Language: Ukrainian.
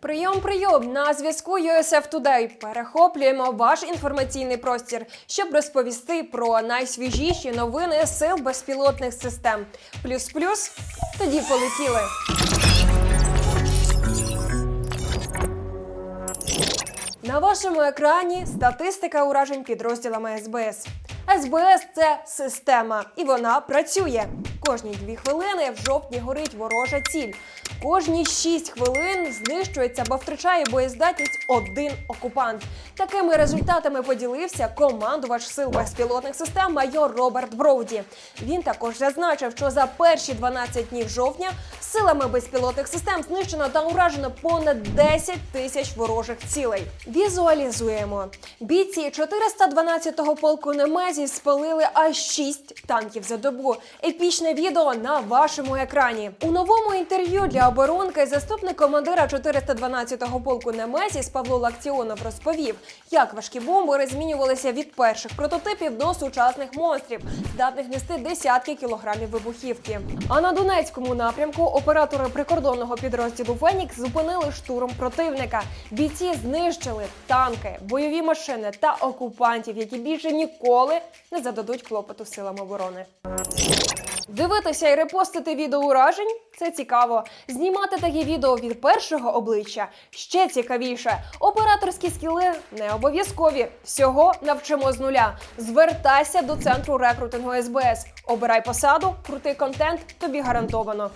Прийом, прийом на зв'язку USF Today. Перехоплюємо ваш інформаційний простір, щоб розповісти про найсвіжіші новини сил безпілотних систем. Плюс-плюс. Тоді полетіли. На вашому екрані статистика уражень підрозділами СБС. СБС це система, і вона працює. Кожні дві хвилини в жовтні горить ворожа ціль. Кожні шість хвилин знищується або втрачає боєздатність один окупант. Такими результатами поділився командувач сил безпілотних систем майор Роберт Броуді. Він також зазначив, що за перші 12 днів жовтня силами безпілотних систем знищено та уражено понад 10 тисяч ворожих цілей. Візуалізуємо. Бійці 412-го полку Немезі спалили аж 6 танків за добу. Епічне відео на вашому екрані. У новому інтерв'ю для оборонки заступник командира 412-го полку Немезіс Павло Лакціонов розповів, як важкі бомби змінювалися від перших прототипів до сучасних монстрів, здатних нести десятки кілограмів вибухівки. А на Донецькому напрямку оператори прикордонного підрозділу Фенікс зупинили штурм противника. Бійці знищили танки, бойові машини та окупантів, які більше ніколи не зададуть клопоту силам оборони. Дивитися і репостити відео уражень це цікаво. Знімати такі відео від першого обличчя ще цікавіше. Операторські скіли не обов'язкові. Всього навчимо з нуля. Звертайся до центру рекрутингу СБС. Обирай посаду, крутий контент, тобі гарантовано.